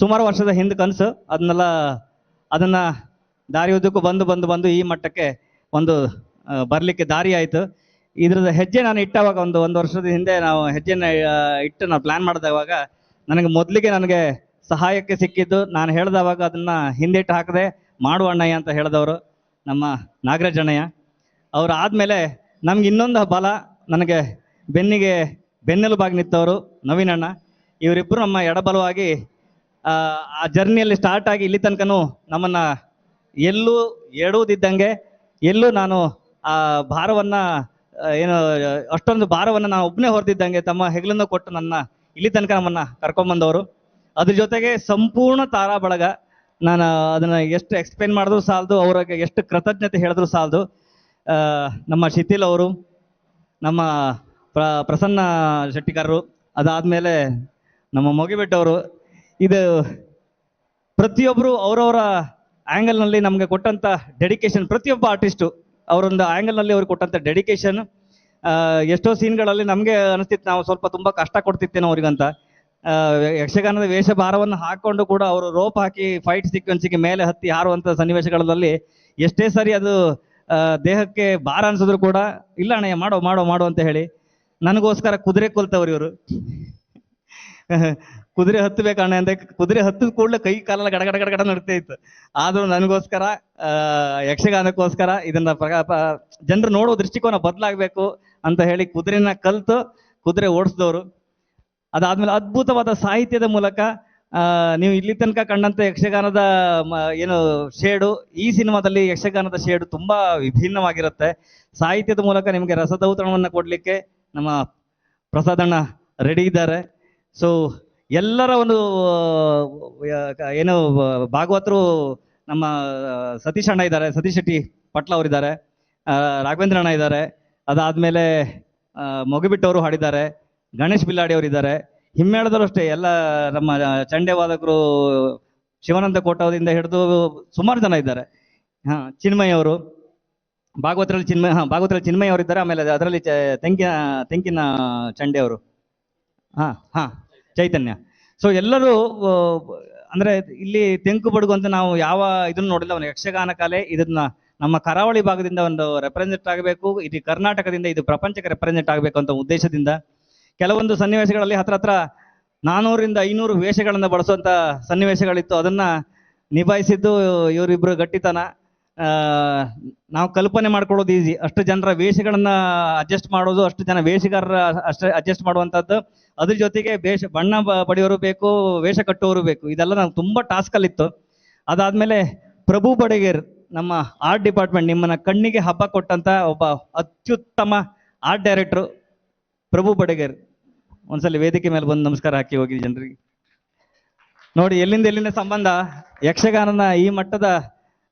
ಸುಮಾರು ವರ್ಷದ ಹಿಂದೆ ಕನಸು. ಅದನ್ನೆಲ್ಲ, ಅದನ್ನು ದಾರಿ ಉದ್ದಕ್ಕೂ ಬಂದು ಬಂದು ಬಂದು ಈ ಮಟ್ಟಕ್ಕೆ ಒಂದು ಬರಲಿಕ್ಕೆ ದಾರಿ ಆಯಿತು. ಇದ್ರದ್ದು ಹೆಜ್ಜೆ ನಾನು ಇಟ್ಟವಾಗ ಒಂದು ಒಂದು ವರ್ಷದ ಹಿಂದೆ ನಾವು ಹೆಜ್ಜೆನ ಇಟ್ಟು ನಾವು ಪ್ಲ್ಯಾನ್ ಮಾಡಿದವಾಗ ನನಗೆ ಮೊದಲಿಗೆ ನನಗೆ ಸಹಾಯಕ್ಕೆ ಸಿಕ್ಕಿದ್ದು. ನಾನು ಹೇಳಿದವಾಗ ಅದನ್ನು ಹಿಂದಿಟ್ಟು ಹಾಕದೆ, ಮಾಡುವ ಅಣ್ಣಯ್ಯ ಅಂತ ಹೇಳಿದವರು ನಮ್ಮ ನಾಗರಾಜ್ ಅಣ್ಣಯ್ಯ. ಅವ್ರು ಆದಮೇಲೆ ನಮ್ಗೆ ಇನ್ನೊಂದು ಬಲ, ನನಗೆ ಬೆನ್ನಿಗೆ ಬೆನ್ನೆಲುಬಾಗಿ ನಿಂತವರು ನವೀನಣ್ಣ ಇವರಿಬ್ಬರು ನಮ್ಮ ಎಡಬಲವಾಗಿ ಆ, ಜರ್ನಿಯಲ್ಲಿ ಸ್ಟಾರ್ಟ್ ಆಗಿ ಇಲ್ಲಿ ತನಕನೂ ನಮ್ಮನ್ನ ಎಲ್ಲೂ ಎಡುವುದಿದ್ದಂಗೆ ಎಲ್ಲೂ ನಾನು ಆ ಭಾರವನ್ನ ಏನು ಅಷ್ಟೊಂದು ಭಾರವನ್ನ ನಾನು ಒಬ್ಬನೇ ಹೊರದಿದ್ದಂಗೆ ತಮ್ಮ ಹೆಗಲನ್ನು ಕೊಟ್ಟು ನನ್ನ ಇಲ್ಲಿ ತನಕ ನಮ್ಮನ್ನ ಕರ್ಕೊಂಬಂದವರು ಅದ್ರ ಜೊತೆಗೆ ಸಂಪೂರ್ಣ ತಾರಾ ಬಳಗ. ನಾನು ಅದನ್ನ ಎಷ್ಟು ಎಕ್ಸ್ಪ್ಲೇನ್ ಮಾಡಿದ್ರು ಸಾಲದು ಅವ್ರಿಗೆ ಎಷ್ಟು ಕೃತಜ್ಞತೆ ಹೇಳಿದ್ರು ಸಾಲದು. ನಮ್ಮ ಶಿಥಿಲ್ ಅವರು ನಮ್ಮ ಪ್ರ ಪ್ರಸನ್ನ ಶೆಟ್ಟಿಕಾರರು ಅದಾದಮೇಲೆ ನಮ್ಮ ಮೊಗಿಬೆಟ್ಟವರು ಇದು ಪ್ರತಿಯೊಬ್ಬರು ಅವರವರ ಆ್ಯಂಗಲ್ನಲ್ಲಿ ನಮಗೆ ಕೊಟ್ಟಂಥ ಡೆಡಿಕೇಶನ್ ಪ್ರತಿಯೊಬ್ಬ ಆರ್ಟಿಸ್ಟು ಅವರೊಂದು ಆ್ಯಂಗಲ್ನಲ್ಲಿ ಅವ್ರಿಗೆ ಕೊಟ್ಟಂಥ ಡೆಡಿಕೇಶನ್ ಎಷ್ಟೋ ಸೀನ್ಗಳಲ್ಲಿ ನಮಗೆ ಅನಿಸ್ತಿತ್ತು, ನಾವು ಸ್ವಲ್ಪ ತುಂಬ ಕಷ್ಟ ಕೊಡ್ತಿತ್ತೇನೋ ಅವ್ರಿಗಂತ. ಯಕ್ಷಗಾನದ ವೇಷ ಭಾರವನ್ನು ಹಾಕೊಂಡು ಕೂಡ ಅವರು ರೋಪ್ ಹಾಕಿ ಫೈಟ್ ಸೀಕ್ವೆನ್ಸಿಗೆ ಮೇಲೆ ಹತ್ತಿ ಹಾರುವಂಥ ಸನ್ನಿವೇಶಗಳಲ್ಲಿ ಎಷ್ಟೇ ಸರಿ ಅದು ದೇಹಕ್ಕೆ ಭಾರ ಅನ್ಸಿದ್ರು ಕೂಡ, ಇಲ್ಲ ಅಣ್ಣ ಮಾಡೋ ಮಾಡೋ ಮಾಡೋ ಅಂತ ಹೇಳಿ, ನನಗೋಸ್ಕರ ಕುದುರೆ ಕೊಲ್ತವ್ರು ಇವರು. ಕುದುರೆ ಹತ್ತಬೇಕಣ್ಣ ಅಂತ ಕುದುರೆ ಹತ್ತಿದ ಕೂಡಲೇ ಕೈ ಕಾಲೆಲ್ಲ ಗಡ ಗಡ ಗಡ ಗಡ ನಡ್ತಾ ಇತ್ತು. ಆದ್ರೂ ನನಗೋಸ್ಕರ ಯಕ್ಷಗಾನಕ್ಕೋಸ್ಕರ ಇದನ್ನ ಜನರು ನೋಡೋ ದೃಷ್ಟಿಕೋನ ಬದಲಾಗಬೇಕು ಅಂತ ಹೇಳಿ ಕುದುರೆನ ಕಲ್ತು ಕುದುರೆ ಓಡಿಸಿದವರು. ಅದಾದ್ಮೇಲೆ ಅದ್ಭುತವಾದ ಸಾಹಿತ್ಯದ ಮೂಲಕ ನೀವು ಇಲ್ಲಿ ತನಕ ಕಂಡಂತ ಯಕ್ಷಗಾನದ ಏನು ಶೇಡು, ಈ ಸಿನಿಮಾದಲ್ಲಿ ಯಕ್ಷಗಾನದ ಶೇಡು ತುಂಬಾ ವಿಭಿನ್ನವಾಗಿರುತ್ತೆ. ಸಾಹಿತ್ಯದ ಮೂಲಕ ನಿಮಗೆ ರಸದೌತಣವನ್ನು ಕೊಡ್ಲಿಕ್ಕೆ ನಮ್ಮ ಪ್ರಸಾದಣ್ಣ ರೆಡಿ ಇದ್ದಾರೆ. ಸೊ ಎಲ್ಲರ ಒಂದು ಏನು, ಭಾಗವತರು ನಮ್ಮ ಸತೀಶ್ ಅಣ್ಣ ಇದ್ದಾರೆ, ಸತೀಶ್ ಶೆಟ್ಟಿ ಪಟ್ಲ ಅವರಿದ್ದಾರೆ ರಾಘವೇಂದ್ರ ಅಣ್ಣ ಇದ್ದಾರೆ, ಅದಾದಮೇಲೆ ಮೊಗಬಿಟ್ಟವರು ಹಾಡಿದ್ದಾರೆ, ಗಣೇಶ್ ಬಿಲ್ಲಾಡಿ ಅವರಿದ್ದಾರೆ ಹಿಮ್ಮೇಳದವರು ಅಷ್ಟೇ ಎಲ್ಲ ನಮ್ಮ ಚಂಡೆ ವಾದಕರು ಶಿವಾನಂದ ಕೋಟದಿಂದ ಹಿಡಿದು ಸುಮಾರು ಜನ ಇದ್ದಾರೆ. ಹಾಂ, ಚಿನ್ಮಯ್ ಅವರು, ಭಾಗವತರಲ್ಲಿ ಚಿನ್ಮಯ, ಹಾಂ, ಭಾಗವತರಲ್ಲಿ ಚಿನ್ಮಯ್ ಅವರಿದ್ದಾರೆ, ಆಮೇಲೆ ಅದರಲ್ಲಿ ತೆಂಕಿನ ತೆಂಕಿನ ಚಂಡೆ ಅವರು ಹಾಂ, ಹಾ. ಚೈತನ್ಯ. ಸೊ ಎಲ್ಲರೂ ಅಂದ್ರೆ ಇಲ್ಲಿ ತೆಂಕು ಬಡಗು ಅಂತ ನಾವು ಯಾವ ಇದನ್ನ ನೋಡಿಲ್ಲ ಒಂದು ಯಕ್ಷಗಾನ ಕಲೆ, ಇದನ್ನ ನಮ್ಮ ಕರಾವಳಿ ಭಾಗದಿಂದ ಒಂದು ರೆಪ್ರೆಸೆಂಟ್ ಆಗಬೇಕು ಇದು ಕರ್ನಾಟಕದಿಂದ ಇದು ಪ್ರಪಂಚಕ್ಕೆ ರೆಪ್ರೆಸೆಂಟ್ ಆಗಬೇಕು ಅಂತ ಉದ್ದೇಶದಿಂದ ಕೆಲವೊಂದು ಸನ್ನಿವೇಶಗಳಲ್ಲಿ ಹತ್ರ ಹತ್ರ ನಾನೂರಿಂದ ಐನೂರು ವೇಷಗಳನ್ನು ಬಳಸುವಂತ ಸನ್ನಿವೇಶಗಳಿತ್ತು. ಅದನ್ನ ನಿಭಾಯಿಸಿದ್ದು ಇವರಿಬ್ರು ಗಟ್ಟಿತನ. ನಾವು ಕಲ್ಪನೆ ಮಾಡ್ಕೊಳ್ಳೋದು ಈಸಿ ಅಷ್ಟು ಜನರ ವೇಷಗಳನ್ನ ಅಡ್ಜಸ್ಟ್ ಮಾಡೋದು, ಅಷ್ಟು ಜನ ವೇಷಗಾರರ ಅಷ್ಟೇ ಅಡ್ಜಸ್ಟ್ ಮಾಡುವಂಥದ್ದು. ಅದ್ರ ಜೊತೆಗೆ ವೇಷ, ಬಣ್ಣ ಬಡಿಯೋರು ಬೇಕು, ವೇಷ ಕಟ್ಟೋರು ಬೇಕು. ಇದೆಲ್ಲ ನಾವು ತುಂಬಾ ಟಾಸ್ಕ್ ಅಲ್ಲಿತ್ತು. ಅದಾದ್ಮೇಲೆ ಪ್ರಭು ಬಡಗೇರ್, ನಮ್ಮ ಆರ್ಟ್ ಡಿಪಾರ್ಟ್ಮೆಂಟ್ ನಿಮ್ಮನ್ನ ಕಣ್ಣಿಗೆ ಹಬ್ಬ ಕೊಟ್ಟಂತ ಒಬ್ಬ ಅತ್ಯುತ್ತಮ ಆರ್ಟ್ ಡೈರೆಕ್ಟರ್ ಪ್ರಭು ಬಡಗೇರ್. ಒಂದ್ಸಲಿ ವೇದಿಕೆ ಮೇಲೆ ಬಂದು ನಮಸ್ಕಾರ ಹಾಕಿ ಹೋಗಿ ಜನರಿಗೆ. ನೋಡಿ, ಎಲ್ಲಿಂದ ಎಲ್ಲಿಂದ ಸಂಬಂಧ? ಯಕ್ಷಗಾನನ ಈ ಮಟ್ಟದ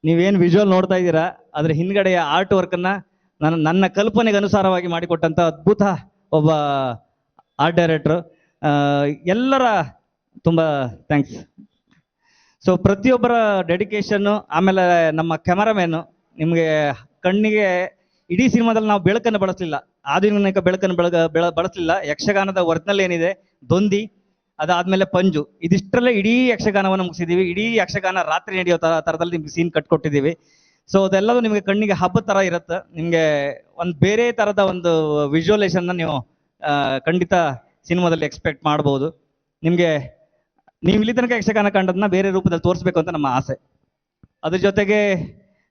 ನೀವೇನು ವಿಜುವಲ್ ನೋಡ್ತಾ ಇದ್ದೀರಾ? ಅದರ ಹಿಂದ್ಗಡೆಯ ಆರ್ಟ್ ವರ್ಕನ್ನು ನನ್ನ ನನ್ನ ಕಲ್ಪನೆಗೆ ಅನುಸಾರವಾಗಿ ಮಾಡಿಕೊಟ್ಟಂಥ ಅದ್ಭುತ ಒಬ್ಬ ಆರ್ಟ್ ಡೈರೆಕ್ಟ್ರು ಎಲ್ಲರ ತುಂಬಾ ಥ್ಯಾಂಕ್ಸ್ ಸೊ ಪ್ರತಿಯೊಬ್ಬರ ಡೆಡಿಕೇಶನ್ನು ಆಮೇಲೆ ನಮ್ಮ ಕ್ಯಾಮರಾಮ್ಯಾನು ನಿಮಗೆ ಕಣ್ಣಿಗೆ ಇಡೀ ಸಿನಿಮಾದಲ್ಲಿ ನಾವು ಬೆಳಕನ್ನು ಬಳಸಲಿಲ್ಲ. ಆಧುನಿಕ ಬೆಳಕನ್ನು ಬೆಳಗ, ಬೆಳ, ಬಳಸಲಿಲ್ಲ. ಯಕ್ಷಗಾನದ ಒರಿಜಿನಲ್ ಏನಿದೆ ದೊಂದಿ ಅದಾದ್ಮೇಲೆ ಪಂಜು. ಇದಿಷ್ಟರಲ್ಲೇ ಇಡೀ ಯಕ್ಷಗಾನವನ್ನು ಮುಗಿಸಿದೀವಿ. ಇಡೀ ಯಕ್ಷಗಾನ ರಾತ್ರಿ ನಡೆಯೋ ತರ, ತರದಲ್ಲಿ ನಿಮ್ಗೆ ಸೀನ್ ಕಟ್ಕೊಟ್ಟಿದ್ದೀವಿ ಸೊ ಅದೆಲ್ಲವೂ ನಿಮಗೆ ಕಣ್ಣಿಗೆ ಹಬ್ಬ ತರ ಇರುತ್ತೆ. ನಿಮಗೆ ಒಂದು ಬೇರೆ ತರದ ಒಂದು ವಿಜುವಲೈಸನ್ನ ನೀವು ಖಂಡಿತ ಸಿನಿಮಾದಲ್ಲಿ ಎಕ್ಸ್ಪೆಕ್ಟ್ ಮಾಡ್ಬೋದು. ನಿಮಗೆ, ನೀವು ಇಲ್ಲಿ ತನಕ ಯಕ್ಷಗಾನ ಕಂಡದನ್ನ ಬೇರೆ ರೂಪದಲ್ಲಿ ತೋರಿಸ್ಬೇಕು ಅಂತ ನಮ್ಮ ಆಸೆ. ಅದ್ರ ಜೊತೆಗೆ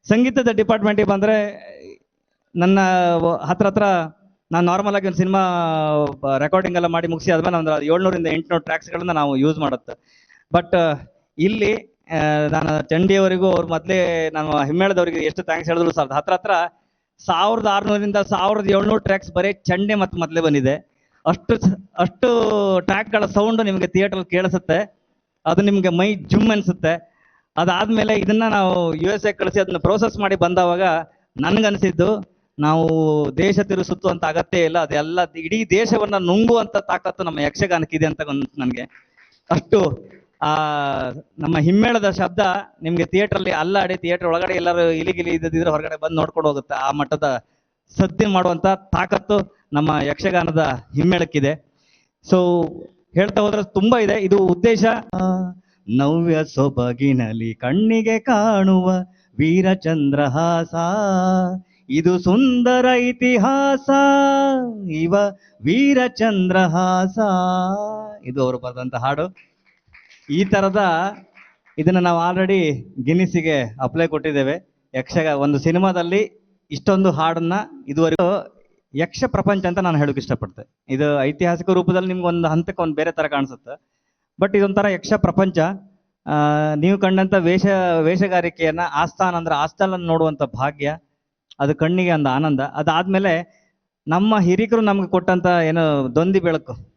ಸಂಗೀತದ ಡಿಪಾರ್ಟ್ಮೆಂಟಿಗೆ ಬಂದರೆ ನನ್ನ ಹತ್ರ ಹತ್ರ ನಾನು ನಾರ್ಮಲ್ ಆಗಿ ಒಂದು ಸಿನಿಮಾ ರೆಕಾರ್ಡಿಂಗ್ ಎಲ್ಲ ಮಾಡಿ ಮುಗಿಸಿ ಆದ್ಮೇಲೆ ಒಂದು ಏಳ್ನೂರಿಂದ ಎಂಟುನೂರು ಟ್ರ್ಯಾಕ್ಸ್ಗಳನ್ನ ನಾವು ಯೂಸ್ ಮಾಡುತ್ತೆ. ಬಟ್ ಇಲ್ಲಿ ನಾನು ಚಂಡಿಯವರಿಗೂ ಅವ್ರ ಮೊದಲೇ ನಾನು ಹಿಮ್ಮೇಳದವರಿಗೆ ಎಷ್ಟು ಥ್ಯಾಂಕ್ಸ್ ಹೇಳಿದ್ರು ಸಾವಿರದ ಹತ್ರ ಹತ್ರ ಸಾವಿರದ ಆರುನೂರಿಂದ ಸಾವಿರದ ಏಳ್ನೂರು ಟ್ರ್ಯಾಕ್ಸ್ ಬರೀ ಚಂಡೆ ಮತ್ತು ಮೊದಲೇ ಬಂದಿದೆ. ಅಷ್ಟು ಅಷ್ಟು ಟ್ರ್ಯಾಕ್ಗಳ ಸೌಂಡ್ ನಿಮಗೆ ಥಿಯೇಟರ್ ಕೇಳಿಸುತ್ತೆ. ಅದು ನಿಮಗೆ ಮೈ ಜುಮ್ ಅನಿಸುತ್ತೆ. ಅದಾದ್ಮೇಲೆ ಇದನ್ನ ನಾವು ಯು ಎಸ್ ಎ ಕಳಿಸಿ ಅದನ್ನ ಪ್ರೋಸೆಸ್ ಮಾಡಿ ಬಂದವಾಗ ನನ್ಗನ್ಸಿದ್ದು ನಾವು ದೇಶ ತಿರು ಸುತ್ತುವಂತ ಅಗತ್ಯ ಇಲ್ಲ. ಅದೆಲ್ಲ ಇಡೀ ದೇಶವನ್ನ ನುಂಗುವಂತ ತಾಕತ್ತು ನಮ್ಮ ಯಕ್ಷಗಾನಕ್ಕೆ ಇದೆ ಅಂತ ನನಗೆ. ಅಷ್ಟು, ಆ, ನಮ್ಮ ಹಿಮ್ಮೇಳದ ಶಬ್ದ ನಿಮ್ಗೆ ಥಿಯೇಟರ್ ಅಲ್ಲಿ ಅಲ್ಲಾಡಿ, ಥಿಯೇಟರ್ ಒಳಗಡೆ ಎಲ್ಲರೂ ಇಲಿಗಿಲಿ ಇದ್ದಿದ್ರೆ ಹೊರಗಡೆ ಬಂದು ನೋಡ್ಕೊಂಡು ಹೋಗುತ್ತೆ. ಆ ಮಟ್ಟದ ಸದ್ಯ ಮಾಡುವಂತ ತಾಕತ್ತು ನಮ್ಮ ಯಕ್ಷಗಾನದ ಹಿಮ್ಮೇಳಕ್ಕಿದೆ. ಸೊ ಹೇಳ್ತಾ ಹೋದ್ರೆ ತುಂಬಾ ಇದೆ. ಇದು ಉದ್ದೇಶ. ನವ್ಯ ಸೊಬಗಿನಲ್ಲಿ ಕಣ್ಣಿಗೆ ಕಾಣುವ ವೀರಚಂದ್ರಹಾಸ ಇದು ಸುಂದರ ಇತಿಹಾಸ, ಇವ ವೀರಚಂದ್ರಹಾಸ. ಇದು ಅವರು ಬರೆದಂತ ಹಾಡು. ಈ ತರದ ಇದನ್ನ ನಾವು ಆಲ್ರೆಡಿ ಗಿನಿಸಿಗೆ ಅಪ್ಲೈ ಕೊಟ್ಟಿದ್ದೇವೆ. ಯಕ್ಷಗ ಒಂದು ಸಿನಿಮಾದಲ್ಲಿ ಇಷ್ಟೊಂದು ಹಾಡನ್ನ ಇದುವರೆಗೂ ಯಕ್ಷ ಪ್ರಪಂಚ ಅಂತ ನಾನು ಹೇಳೋಕೆ ಇಷ್ಟಪಡ್ತೆ. ಇದು ಐತಿಹಾಸಿಕ ರೂಪದಲ್ಲಿ ನಿಮ್ಗೆ ಒಂದು ಹಂತಕ್ಕೆ ಒಂದು ಬೇರೆ ತರ ಕಾಣಿಸುತ್ತೆ. ಬಟ್ ಇದೊಂಥರ ಯಕ್ಷ ಪ್ರಪಂಚ ನೀವು ಕಂಡಂತ ವೇಷ, ವೇಷಗಾರಿಕೆಯನ್ನ, ಆಸ್ಥಾನ ಅಂದ್ರೆ ಆಸ್ಥಾನ ನೋಡುವಂತ ಭಾಗ್ಯ ಅದು ಕಣ್ಣಿಗೆ ಒಂದು ಆನಂದ. ಅದಾದ್ಮೇಲೆ ನಮ್ಮ ಹಿರಿಕರು ನಮ್ಗೆ ಕೊಟ್ಟಂತ ಏನು ದೊಂದಿ ಬೆಳಕು.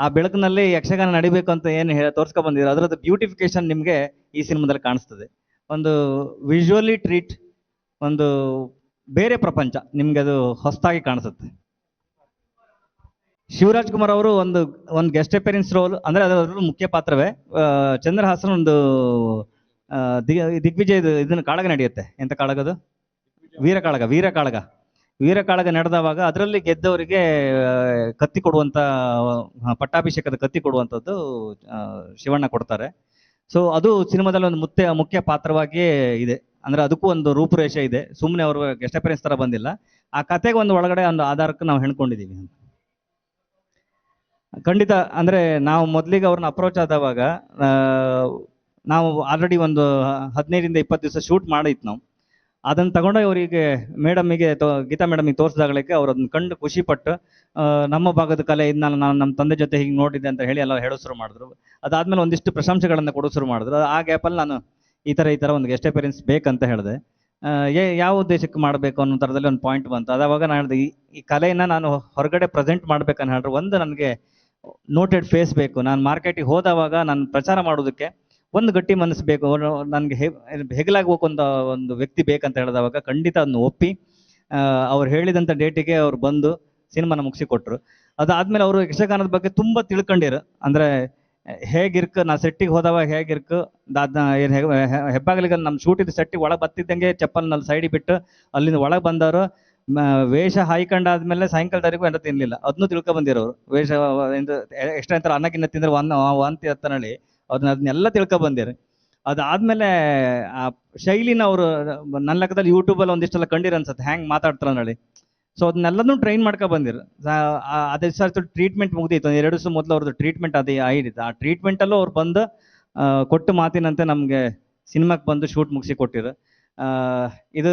ಆ ಬೆಳಕಿನಲ್ಲಿ ಯಕ್ಷಗಾನ ನಡಿಬೇಕು ಅಂತ ಏನು ಹೇಳಿ ತೋರ್ಸ್ಕೊ ಬಂದಿದ್ರು. ಅದರದ್ದು ಬ್ಯೂಟಿಫಿಕೇಶನ್ ನಿಮಗೆ ಈ ಸಿನಿಮಾದಲ್ಲಿ ಕಾಣಿಸ್ತದೆ. ಒಂದು ವಿಜುವಲಿ ಟ್ರೀಟ್ ಒಂದು ಬೇರೆ ಪ್ರಪಂಚ ನಿಮ್ಗೆ ಅದು ಹೊಸದಾಗಿ ಕಾಣಿಸುತ್ತೆ. ಶಿವರಾಜ್ ಕುಮಾರ್ ಅವರು ಒಂದು ಒಂದು ಗೆಸ್ಟ್ ಅಪಿಯರೆನ್ಸ್ ರೋಲ್ ಅಂದ್ರೆ ಅದರ ಮುಖ್ಯ ಪಾತ್ರವೇ. ಚಂದ್ರಹಾಸನ ಒಂದು ದಿಗ್- ದಿಗ್ವಿಜಯ್ ಇದನ್ನ ಕಾಳಗ ನಡೆಯುತ್ತೆ. ಎಂತ ಕಾಳಗದು? ವೀರ ಕಾಳಗ ವೀರಕಾಳಗ ವೀರ ಕಾಳಗ ನಡೆದವಾಗ ಅದರಲ್ಲಿ ಗೆದ್ದವರಿಗೆ ಕತ್ತಿ ಕೊಡುವಂತ ಪಟ್ಟಾಭಿಷೇಕದ ಕತ್ತಿ ಕೊಡುವಂಥದ್ದು ಶಿವಣ್ಣ ಕೊಡ್ತಾರೆ. ಸೊ ಅದು ಸಿನಿಮಾದಲ್ಲಿ ಒಂದು ಮುಖ್ಯ ಮುಖ್ಯ ಪಾತ್ರವಾಗಿಯೇ ಇದೆ. ಅಂದ್ರೆ ಅದಕ್ಕೂ ಒಂದು ರೂಪುರೇಷೆ ಇದೆ. ಸುಮ್ಮನೆ ಅವರು ಗೆಸ್ಟ್ ಅಪಿಯರೆನ್ಸ್ ತರ ಬಂದಿಲ್ಲ. ಆ ಕತೆಗೆ ಒಂದು ಒಳಗಡೆ ಒಂದು ಆಧಾರಕ್ಕೆ ನಾವು ಹೆಣ್ಕೊಂಡಿದೀವಿ ಖಂಡಿತ, ಅಂದ್ರೆ ನಾವು ಮೊದಲಿಗೆ ಅವ್ರನ್ನ ಅಪ್ರೋಚ್ ಆದವಾಗ ನಾವು ಆಲ್ರೆಡಿ ಒಂದು ಹದಿನೈದರಿಂದ ಇಪ್ಪತ್ತು ದಿವಸ ಶೂಟ್ ಮಾಡಿತ್ತು ನಾವು. ಅದನ್ನ ತಗೊಂಡು ಅವರಿಗೆ ಮೇಡಮಿಗೆ ಗೀತಾ ಮೇಡಮಿಗೆ ತೋರಿಸಿದಾಗಲಿಕ್ಕೆ ಅವ್ರು ಅದನ್ನ ಕಂಡು ಖುಷಿ ಪಟ್ಟು ಆ, ನಮ್ಮ ಭಾಗದ ಕಲೆ ಇದನ್ನ ನಾನು ನಮ್ಮ ತಂದೆ ಜೊತೆ ಹೀಗೆ ನೋಡಿದ್ದೆ ಅಂತ ಹೇಳಿ ಎಲ್ಲ ಹೇಳೋ ಶುರು ಮಾಡಿದ್ರು. ಅದಾದ್ಮೇಲೆ ಒಂದಿಷ್ಟು ಪ್ರಶಂಸೆಗಳನ್ನು ಕೊಡೋ ಶುರು ಮಾಡಿದ್ರು. ಆ ಗ್ಯಾಪಲ್ಲಿ ನಾನು ಈ ತರ ಈ ತರ ಒಂದು ಗೆಸ್ಟ್ ಅಪಿಯರೆನ್ಸ್ ಬೇಕಂತ ಹೇಳಿದೆ. ಏ- ಯಾವ ಉದ್ದೇಶಕ್ಕೆ ಮಾಡಬೇಕು ಅನ್ನೋ ಒಂದು ಪಾಯಿಂಟ್ ಬಂತು. ಅದಾವಾಗ ನಾನು ಹೇಳಿದೆ ಈ- ಈ ಕಲೆಯನ್ನ ನಾನು ಹೊರಗಡೆ ಪ್ರೆಸೆಂಟ್ ಮಾಡ್ಬೇಕಂತ ಹೇಳಿದ್ರು ಒಂದು ನನಗೆ ನೋಟೆಡ್ ಫೇಸ್ ಬೇಕು. ನಾನು ಮಾರ್ಕೆಟಿಗೆ ಹೋದವಾಗ ನಾನು ಪ್ರಚಾರ ಮಾಡೋದಕ್ಕೆ ಒಂದು ಗಟ್ಟಿ ಮನಸ್ಸು ಬೇಕು. ನನಗೆ ಹೆಗಲಾಗುವ ಒಂದು ಒಂದು ವ್ಯಕ್ತಿ ಬೇಕಂತ ಹೇಳಿದವಾಗ ಖಂಡಿತ ಅದನ್ನ ಒಪ್ಪಿ ಅವ್ರು ಹೇಳಿದಂಥ ಡೇಟಿಗೆ ಅವ್ರು ಬಂದು ಸಿನಿಮಾನ ಮುಗಿಸಿ ಕೊಟ್ರು ಅದಾದ್ಮೇಲೆ ಅವರು ಯಕ್ಷಗಾನದ ಬಗ್ಗೆ ತುಂಬಾ ತಿಳ್ಕೊಂಡಿರು. ಅಂದರೆ, ಹೇಗಿರ್ಕ, ನಾ ಸೆಟ್ಟಿಗೆ ಹೋದವಾಗ ಹೇಗಿರ್ಕ ದಾದ ಏನ್ ಹೆಬ್ಬಾಗಲಿಗೆ ನಮ್ಮ ಶೂಟಿದ್ದು ಸೆಟ್ಟಿಗೆ ಒಳಗೆ ಬತ್ತಿದ್ದಂಗೆ ಚಪ್ಪಲ್ನಲ್ಲಿ ಸೈಡಿಗೆ ಬಿಟ್ಟು ಅಲ್ಲಿಂದ ಒಳಗೆ ಬಂದವರು ವೇಷ ಹಾಯ್ಕೊಂಡಾದ್ಮೇಲೆ ಸಾಯಂಕಾಲದವರೆಗೂ ಎಂತ ತಿನ್ನಲಿಲ್ಲ ಅದನ್ನು ತಿಳ್ಕೊ ಬಂದಿರೋರು. ವೇಷ ಎಕ್ಸ್ಟ್ರಾ ಅಂತಾರೆ ಅನ್ನಕ್ಕಿನ್ನ ತಿಂದ್ರೆ ಒನ್ ವಾಂತಿ ಹತ್ತನಳಿ ಅದನ್ನ ಅದನ್ನೆಲ್ಲ ತಿಳ್ಕೊ ಬಂದಿರು. ಅದಾದ್ಮೇಲೆ ಆ ಶೈಲಿನ ಅವರು, ನನ್ನ ಲೆಕ್ಕದಲ್ಲಿ ಯೂಟ್ಯೂಬಲ್ಲಿ ಒಂದಿಷ್ಟೆಲ್ಲ ಕಂಡಿರ ಅನ್ಸುತ್ತೆ. ಹ್ಯಾಂಗ್ ಮಾತಾಡ್ತಾರ ನೋಡಿ ಸೊ ಅದನ್ನೆಲ್ಲದನ್ನು ಟ್ರೈನ್ ಮಾಡ್ಕೊ ಬಂದಿರು. ಅದೇ ಸರ್ ಟ್ರೀಟ್ಮೆಂಟ್ ಮುಗ್ದಿತ್ತು ಎರಡು ದಿವಸ ಮೊದಲು ಅವ್ರದ್ದು ಟ್ರೀಟ್ಮೆಂಟ್ ಅದೇ ಆಗಿತ್ತು ಆ ಟ್ರೀಟ್ಮೆಂಟಲ್ಲೂ ಅವ್ರು ಬಂದು ಕೊಟ್ಟು ಮಾತಿನಂತೆ ನಮಗೆ ಸಿನಿಮಾಕ್ಕೆ ಬಂದು ಶೂಟ್ ಮುಗಿಸಿ ಕೊಟ್ಟಿರು. ಇದು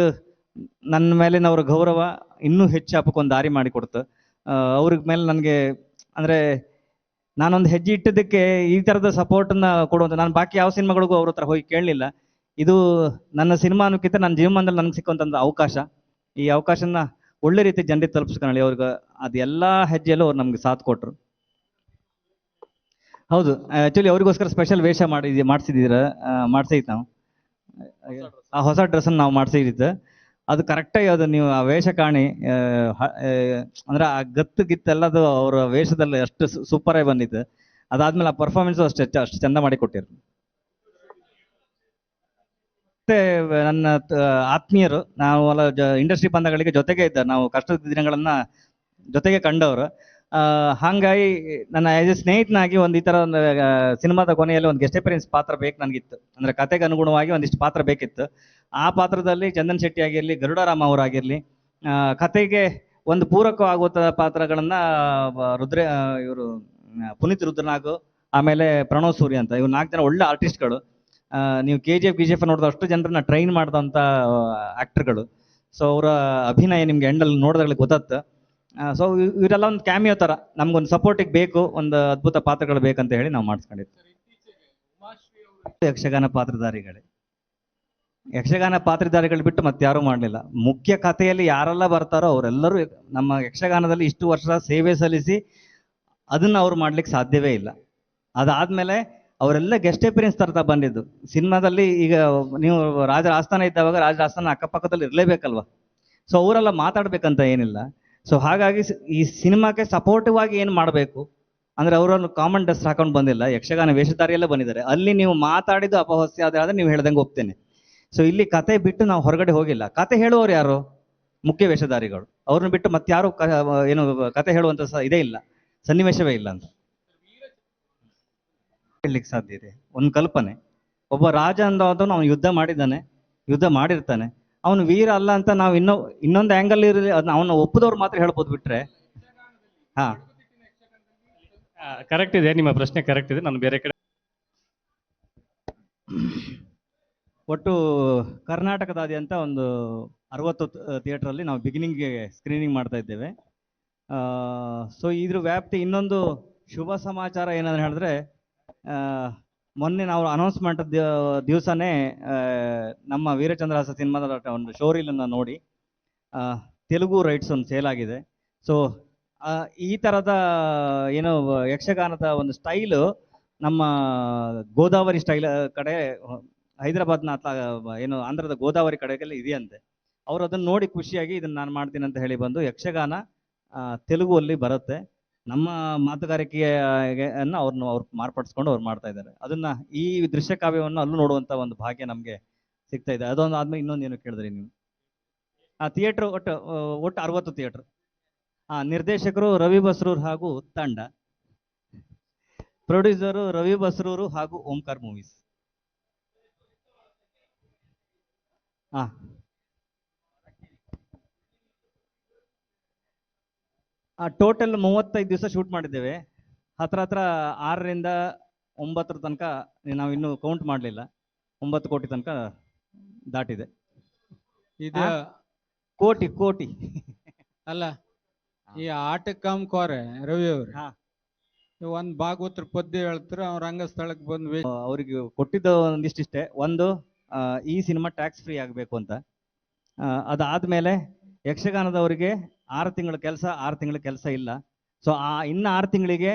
ನನ್ನ ಮೇಲಿನ ಅವ್ರ ಗೌರವ ಇನ್ನೂ ಹೆಚ್ಚು ಹಬ್ಬಕ್ಕೊಂದು ದಾರಿ ಮಾಡಿಕೊಡ್ತು ಅವ್ರಿಗೆ ಮೇಲೆ ನನಗೆ, ಅಂದರೆ ನಾನೊಂದು ಹೆಜ್ಜೆ ಇಟ್ಟಿದ್ದಕ್ಕೆ ಈ ಥರದ ಸಪೋರ್ಟನ್ನ ಕೊಡುವಂಥ ನಾನು ಬಾಕಿ ಯಾವ ಸಿನಿಮಾಗಳಿಗೂ ಅವ್ರ ಹತ್ರ ಹೋಗಿ ಕೇಳಲಿಲ್ಲ. ಇದು ನನ್ನ ಸಿನಿಮಾ ಅನ್ನೋಕ್ಕಿಂತ ನನ್ನ ಜೀವಮಾನದಲ್ಲಿ ನನಗೆ ಸಿಕ್ಕುವಂಥ ಅವಕಾಶ. ಈ ಅವಕಾಶನ ಒಳ್ಳೆ ರೀತಿ ಜನರಿಗೆ ತಲುಪಿಸ್ಕೊಳ್ಳಿ ಅವ್ರಿಗೆ ಅದೆಲ್ಲ ಹೆಜ್ಜೆಯಲ್ಲೂ ಅವ್ರು ನಮ್ಗೆ ಸಾಥ್ ಕೊಟ್ಟರು ಹೌದು ಆ್ಯಕ್ಚುಲಿ ಅವ್ರಿಗೋಸ್ಕರ ಸ್ಪೆಷಲ್ ವೇಷ ಮಾಡಿ ಮಾಡಿಸಿದ್ದೀರ ಮಾಡಿಸಿತ್ತು ನಾವು. ಆ ಹೊಸ ಡ್ರೆಸ್ಸನ್ನು ನಾವು ಮಾಡಿಸಿದ್ದು ಅದು ಕರೆಕ್ಟಾಗಿ ಅದು ನೀವು ಆ ವೇಷ ಕಾಣಿ ಅಂದ್ರೆ ಆ ಗತ್ತು ಗಿತ್ತೆಲ್ಲದು ಅವರ ವೇಷದಲ್ಲಿ ಅಷ್ಟು ಸೂಪರ್ ಆಗಿ ಬಂದಿತ್ತು. ಅದಾದ್ಮೇಲೆ ಆ ಪರ್ಫಾರ್ಮೆನ್ಸ್ ಅಷ್ಟೇ ಅಷ್ಟು ಚಂದ ಮಾಡಿ ಕೊಟ್ಟಿರು. ಮತ್ತೆ ನನ್ನ ಆತ್ಮೀಯರು, ನಾವು ಇಂಡಸ್ಟ್ರಿ ಬಂದಗಳಿಗೆ ಜೊತೆಗೆ ಇದ್ದ, ನಾವು ಕಷ್ಟದ ದಿನಗಳನ್ನ ಜೊತೆಗೆ ಕಂಡವರು ಹಾಗಾಗಿ ನನ್ನ ಆಸ್ ಎ ಸ್ನೇಹಿತನಾಗಿ ಒಂದು ಈ ತರ ಒಂದು ಸಿನಿಮಾದ ಕೊನೆಯಲ್ಲಿ ಒಂದು ಗೆಸ್ಟ್ ಅಪಿಯರೆನ್ಸ್ ಪಾತ್ರ ಬೇಕು ನನಗಿತ್ತು. ಅಂದ್ರೆ ಕತೆಗೆ ಅನುಗುಣವಾಗಿ ಒಂದಿಷ್ಟು ಪಾತ್ರ ಬೇಕಿತ್ತು. ಆ ಪಾತ್ರದಲ್ಲಿ ಚಂದನ್ ಶೆಟ್ಟಿ ಆಗಿರಲಿ ಗರುಡರಾಮ ಅವರಾಗಿರ್ಲಿ ಕತೆಗೆ ಒಂದು ಪೂರಕ ಆಗುವಂಥ ಪಾತ್ರಗಳನ್ನ ರುದ್ರ ಇವರು ಪುನೀತ್ ರುದ್ರನಾಗು, ಆಮೇಲೆ ಪ್ರಣವ್ ಸೂರ್ಯ ಅಂತ, ಇವ್ರು ನಾಲ್ಕು ಜನ ಒಳ್ಳೆ ಆರ್ಟಿಸ್ಟ್ಗಳು ನೀವು K G F K G F ನೋಡಿದ ಅಷ್ಟು ಜನರನ್ನ ಟ್ರೈನ್ ಮಾಡಿದಂಥ ಆಕ್ಟರ್ಗಳು ಸೊ ಅವರ ಅಭಿನಯ ನಿಮ್ಗೆ ಎಂಡಲ್ಲಿ ನೋಡಿದಾಗಲೇ ಗೊತ್ತಾಗ್ತ ಸೊ ಇವರೆಲ್ಲ ಒಂದು ಕ್ಯಾಮಿಯೋ ತರ. ನಮ್ಗೊಂದು ಸಪೋರ್ಟಿಗೆ ಬೇಕು, ಒಂದು ಅದ್ಭುತ ಪಾತ್ರಗಳು ಬೇಕಂತ ಹೇಳಿ ನಾವು ಮಾಡಿಸ್ಕೊಂಡಿದ್ವಿ ಯಕ್ಷಗಾನ ಪಾತ್ರಧಾರಿಗಳೇ. ಯಕ್ಷಗಾನ ಪಾತ್ರಧಾರಿಗಳು ಬಿಟ್ಟು ಮತ್ತೆ ಯಾರು ಮಾಡಲಿಲ್ಲ. ಮುಖ್ಯ ಕಥೆಯಲ್ಲಿ ಯಾರೆಲ್ಲ ಬರ್ತಾರೋ ಅವರೆಲ್ಲರೂ ನಮ್ಮ ಯಕ್ಷಗಾನದಲ್ಲಿ ಇಷ್ಟು ವರ್ಷ ಸೇವೆ ಸಲ್ಲಿಸಿ ಅದನ್ನ ಅವ್ರು ಮಾಡ್ಲಿಕ್ಕೆ ಸಾಧ್ಯವೇ ಇಲ್ಲ. ಅದಾದ್ಮೇಲೆ ಅವರೆಲ್ಲ ಗೆಸ್ಟ್ ಅಪಿಯರೆನ್ಸ್ ತರ್ತಾ ಬಂದಿದ್ದು. ಸಿನಿಮಾದಲ್ಲಿ ಈಗ ನೀವು ರಾಜರ ಆಸ್ಥಾನ ಇದ್ದಾವಾಗ ರಾಜರ ಆಸ್ಥಾನ ಅಕ್ಕಪಕ್ಕದಲ್ಲಿ ಇರಲೇಬೇಕಲ್ವಾ ಸೊ ಅವರೆಲ್ಲ ಮಾತಾಡ್ಬೇಕಂತ ಏನಿಲ್ಲ. ಸೊ ಹಾಗಾಗಿ ಈ ಸಿನಿಮಾಕ್ಕೆ ಸಪೋರ್ಟಿವ್ ಆಗಿ ಏನು ಮಾಡಬೇಕು? ಅಂದ್ರೆ ಅವರನ್ನು ಕಾಮನ್ ಡ್ರೆಸ್ ಹಾಕೊಂಡು ಬಂದಿಲ್ಲ. ಯಕ್ಷಗಾನ ವೇಷಧಾರಿಯಲ್ಲೇ ಬಂದಿದ್ದಾರೆ. ಅಲ್ಲಿ ನೀವು ಮಾತಾಡಿದ್ದು ಅಪಹಾಸ್ಯ ಆದ್ರೆ ನೀವು ಹೇಳ್ದಂಗೆ ಹೋಗ್ತೇನೆ ಸೊ ಇಲ್ಲಿ ಕತೆ ಬಿಟ್ಟು ನಾವು ಹೊರಗಡೆ ಹೋಗಿಲ್ಲ. ಕತೆ ಹೇಳುವವರು ಯಾರು? ಮುಖ್ಯ ವೇಷಧಾರಿಗಳು. ಅವ್ರನ್ನ ಬಿಟ್ಟು ಮತ್ತೆ ಯಾರು ಏನು ಕತೆ ಹೇಳುವಂತ ಇದೇ ಇಲ್ಲ. ಸನ್ನಿವೇಶವೇ ಇಲ್ಲ ಅಂತ. ಹೇಳಲಿಕ್ಕೆ ಸಾಧ್ಯ ಇದೆ. ಒಂದು ಕಲ್ಪನೆ. ಒಬ್ಬ ರಾಜ ಅಂದವನು ಅವನು ಯುದ್ಧ ಮಾಡಿದ್ದಾನೆ. ಯುದ್ಧ ಮಾಡಿರ್ತಾನೆ. ಅವನು ವೀರ ಅಲ್ಲ ಅಂತ ನಾವು ಇನ್ನೂ ಇನ್ನೊಂದು ಆಂಗಲ್ ಇರಲಿ ಅದನ್ನ ಅವನ ಒಪ್ಪದವ್ರು ಮಾತ್ರ ಹೇಳ್ಬೋದು ಬಿಟ್ರೆ. ಹಾ. ಕರೆಕ್ಟ್ ಇದೆ ನಿಮ್ಮ ಪ್ರಶ್ನೆ ಕರೆಕ್ಟ್ ಇದೆ ನಾನು ಬೇರೆ ಕಡೆ ಒಟ್ಟು ಕರ್ನಾಟಕದಾದ್ಯಂತ ಒಂದು ಅರವತ್ತು ಥಿಯೇಟ್ರಲ್ಲಿ ನಾವು ಬಿಗಿನಿಂಗ್ಗೆ ಸ್ಕ್ರೀನಿಂಗ್ ಮಾಡ್ತಾ ಇದ್ದೇವೆ. ಸೊ ಇದ್ರ ವ್ಯಾಪ್ತಿ ಇನ್ನೊಂದು ಶುಭ ಸಮಾಚಾರ ಏನಂದ್ರೆ ಹೇಳಿದ್ರೆ ಮೊನ್ನೆ ನಾವು ಅನೌನ್ಸ್ಮೆಂಟ್ ದಿವಸನೇ ನಮ್ಮ ವೀರಚಂದ್ರಹಾಸ ಸಿನಿಮಾದ ಒಂದು ಶೋರೀಲನ್ನು ನೋಡಿ ತೆಲುಗು ರೈಟ್ಸ್ ಒಂದು ಸೇಲ್ ಆಗಿದೆ. ಸೊ ಈ ಥರದ ಏನು, ಯಕ್ಷಗಾನದ ಒಂದು ಸ್ಟೈಲು ನಮ್ಮ ಗೋದಾವರಿ ಸ್ಟೈಲ್ ಕಡೆ, ಹೈದರಾಬಾದ್ನ ಅಥವಾ ಏನು, ಆಂಧ್ರದ ಗೋದಾವರಿ ಕಡೆಗೆಲ್ಲ ಇದೆಯಂತೆ. ಅವರು ಅದನ್ನ ನೋಡಿ ಖುಷಿಯಾಗಿ ಇದನ್ನು ನಾನು ಮಾಡ್ತೀನಿ ಅಂತ ಹೇಳಿ ಬಂದು ಯಕ್ಷಗಾನ ತೆಲುಗು ಅಲ್ಲಿ ಬರುತ್ತೆ. ನಮ್ಮ ಮಾತುಗಾರಿಕೆಯನ್ನು ಅವ್ರನ್ನ ಅವ್ರು ಮಾರ್ಪಡಿಸ್ಕೊಂಡು ಅವ್ರು ಮಾಡ್ತಾ ಇದ್ದಾರೆ. ಅದನ್ನ ಈ ದೃಶ್ಯ ಕಾವ್ಯವನ್ನು ಅಲ್ಲೂ ನೋಡುವಂತ ಒಂದು ಭಾಗ್ಯ ನಮಗೆ ಸಿಗ್ತಾ ಇದೆ. ಅದೊಂದು ಆದ್ಮೇಲೆ ಇನ್ನೊಂದು ಏನು ಕೇಳಿದ್ರಿ ನೀವು? ಆ ಥಿಯೇಟರ್ ಒಟ್ಟು ಒಟ್ಟು ಅರವತ್ತು ಥಿಯೇಟ್ರ್ ಆ ನಿರ್ದೇಶಕರು ರವಿ ಬಸ್ರೂರ್ ಹಾಗೂ ತಂಡ. ಪ್ರೊಡ್ಯೂಸರು ರವಿ ಬಸ್ರೂರು ಹಾಗೂ ಓಂಕಾರ್ ಮೂವೀಸ್. ಹಾ ಟೋಟಲ್ ಮೂವತ್ತೈದು ದಿವಸ ಶೂಟ್ ಮಾಡಿದ್ದೇವೆ. ಹತ್ರ ಹತ್ರ ಆರರಿಂದ ಒಂಬತ್ತರ ತನಕ ನಾವು ಇನ್ನೂ ಕೌಂಟ್ ಮಾಡಲಿಲ್ಲ. ಒಂಬತ್ತು ಕೋಟಿ ತನಕ ದಾಟಿದೆ. ಇದು ಕೋಟಿ ಕೋಟಿ. ಅಲ್ಲ ಈ ಆಟಕ್ಕಂ ಕೋರೆ ರವಿ ಅವ್ರು. ಒಂದು ಭಾಗವತ್ರ ಪದ್ಯ ಹೇಳ್ತಾರೆ? ಅವ್ರ ರಂಗಸ್ಥಳಕ್ಕೆ ಬಂದು ಅವ್ರಿಗೆ ಕೊಟ್ಟಿದ್ದ ಒಂದಿಷ್ಟಿಷ್ಟೇ. ಒಂದು ಈ ಸಿನಿಮಾ ಟ್ಯಾಕ್ಸ್ ಫ್ರೀ ಆಗಬೇಕು ಅಂತ. ಅದಾದ ಅದಾದ್ಮೇಲೆ ಯಕ್ಷಗಾನದವರಿಗೆ ಆರು ತಿಂಗಳ ಕೆಲಸ, ಆರು ತಿಂಗಳ ಕೆಲಸ ಇಲ್ಲ. ಸೊ ಆ ಇನ್ನು ಆರು ತಿಂಗಳಿಗೆ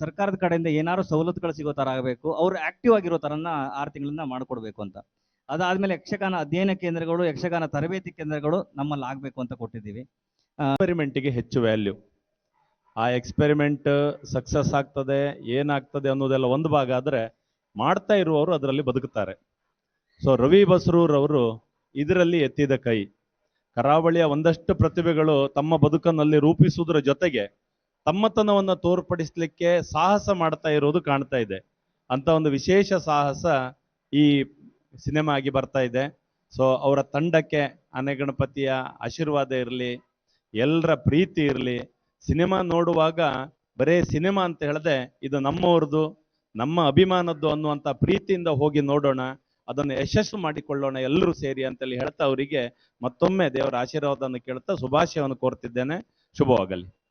ಸರ್ಕಾರದ ಕಡೆಯಿಂದ ಏನಾದ್ರು ಸವಲತ್ತುಗಳು ಸಿಗೋ ಥರ ಆಗಬೇಕು. ಅವ್ರು ಆಕ್ಟಿವ್ ಆಗಿರೋ ಥರನ ಆರು ತಿಂಗಳನ್ನ ಮಾಡಿಕೊಡ್ಬೇಕು ಅಂತ. ಅದಾದ್ಮೇಲೆ ಯಕ್ಷಗಾನ ಅಧ್ಯಯನ ಕೇಂದ್ರಗಳು, ಯಕ್ಷಗಾನ ತರಬೇತಿ ಕೇಂದ್ರಗಳು ನಮ್ಮಲ್ಲಿ ಆಗಬೇಕು ಅಂತ ಕೊಟ್ಟಿದ್ದೀವಿ. ಎಕ್ಸ್ಪೆರಿಮೆಂಟಿಗೆ ಹೆಚ್ಚು ವ್ಯಾಲ್ಯೂ ಆ ಎಕ್ಸ್ಪೆರಿಮೆಂಟ್ ಸಕ್ಸಸ್ ಆಗ್ತದೆ, ಏನಾಗ್ತದೆ ಅನ್ನೋದೆಲ್ಲ ಒಂದು ಭಾಗ ಆದರೆ ಮಾಡ್ತಾ ಇರುವವರು ಅದರಲ್ಲಿ ಬದುಕುತ್ತಾರೆ. ಸೊ ರವಿ ಬಸ್ರೂರವರು ಇದರಲ್ಲಿ ಎತ್ತಿದ ಕೈ. ಕರಾವಳಿಯ ಒಂದಷ್ಟು ಪ್ರತಿಭೆಗಳು ತಮ್ಮ ಬದುಕನ್ನಲ್ಲಿ ರೂಪಿಸುವುದರ ಜೊತೆಗೆ ತಮ್ಮತನವನ್ನು ತೋರ್ಪಡಿಸಲಿಕ್ಕೆ ಸಾಹಸ ಮಾಡ್ತಾ ಇರೋದು ಕಾಣ್ತಾ ಇದೆ. ಅಂತ ಒಂದು ವಿಶೇಷ ಸಾಹಸ ಈ ಸಿನಿಮಾ ಆಗಿ ಬರ್ತಾ ಇದೆ. ಸೊ ಅವರ ತಂಡಕ್ಕೆ ಆನೆ ಗಣಪತಿಯ ಆಶೀರ್ವಾದ ಇರಲಿ ಎಲ್ಲರ ಪ್ರೀತಿ ಇರಲಿ. ಸಿನಿಮಾ ನೋಡುವಾಗ ಬರೇ ಸಿನಿಮಾ ಅಂತ ಹೇಳದೆ, ಇದು ನಮ್ಮವ್ರದ್ದು ನಮ್ಮ ಅಭಿಮಾನದ್ದು ಅನ್ನುವಂಥ ಪ್ರೀತಿಯಿಂದ ಹೋಗಿ ನೋಡೋಣ. ಅದನ್ನು ಯಶಸ್ಸು ಮಾಡಿಕೊಳ್ಳೋಣ ಎಲ್ಲರೂ ಸೇರಿ ಅಂತೇಳಿ ಹೇಳ್ತಾ ಅವರಿಗೆ ಮತ್ತೊಮ್ಮೆ ದೇವರ ಆಶೀರ್ವಾದವನ್ನು ಕೇಳ್ತಾ ಶುಭಾಶಯವನ್ನು ಕೋರ್ತಿದ್ದೇನೆ. ಶುಭವಾಗಲಿ.